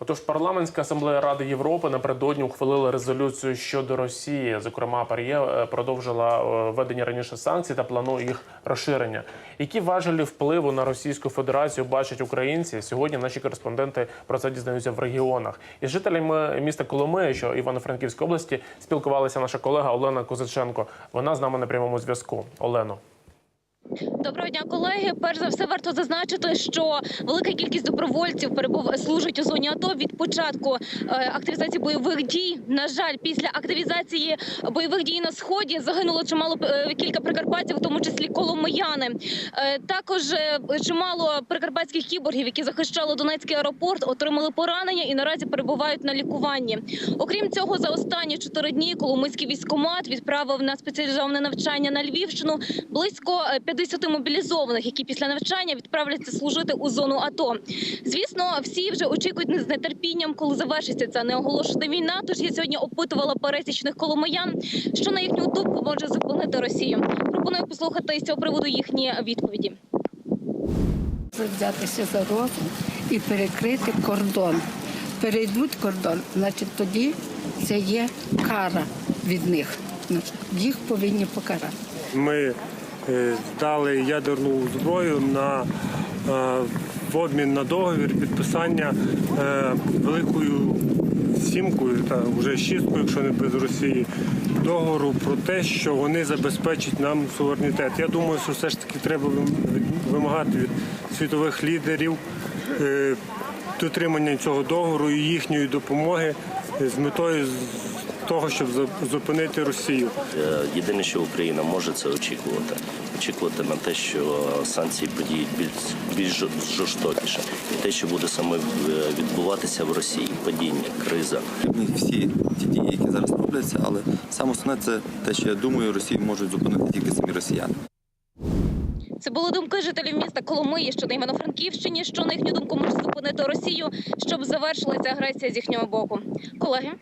Отож, парламентська асамблея Ради Європи напередодні ухвалила резолюцію щодо Росії. Зокрема, Пар'є е, продовжила е, введення раніше санкцій та планує їх розширення. Які важелі впливу на Російську Федерацію бачать українці? Сьогодні наші кореспонденти про це дізнаються в регіонах. Із жителями міста Коломия, що Івано-Франківської області, спілкувалася наша колега Олена Козаченко. Вона з нами на прямому зв'язку. Олено. Доброго дня, колеги. Перш за все, варто зазначити, що велика кількість добровольців служить у зоні АТО від початку е, активізації бойових дій. На жаль, після активізації бойових дій на сході загинуло чимало е, кілька прикарпатців, в тому числі коломияни. Е, Також чимало прикарпатських кіборгів, які захищали Донецький аеропорт, отримали поранення і наразі перебувають на лікуванні. Окрім цього, за останні чотири дні Коломийський військкомат відправив на спеціалізоване навчання на Львівщину близько е, 50 мобілізованих, які після навчання відправляться служити у зону АТО. Звісно, всі вже очікують з нетерпінням, коли завершиться ця неоголошена війна. Тож я сьогодні опитувала пересічних коломиян, що на їхню думку може зупинити Росію. Пропоную послухати з цього приводу їхні відповіді. взятися за розум і перекрити кордон. Перейдуть кордон, значить тоді це є кара від них. Їх повинні покарати. Ми е, дали ядерну зброю на е, в обмін на договір підписання е, великою сімкою та вже шісткою, якщо не без Росії, договору про те, що вони забезпечать нам суверенітет. Я думаю, що все ж таки треба вимагати від світових лідерів дотримання цього договору і їхньої допомоги з метою того, щоб зупинити Росію. Е, Єдине, що Україна може це очікувати. Очікувати на те, що санкції подіють більш більш жорстокіше, і те, що буде саме е, відбуватися в Росії, падіння, криза. всі ті дії, які зараз робляться, але саме основне це те, що я думаю, Росію можуть зупинити тільки самі росіяни. Це були думки жителів міста Коломиї, що на Івано-Франківщині, що на їхню думку може зупинити Росію, щоб завершилася агресія з їхнього боку. Колеги.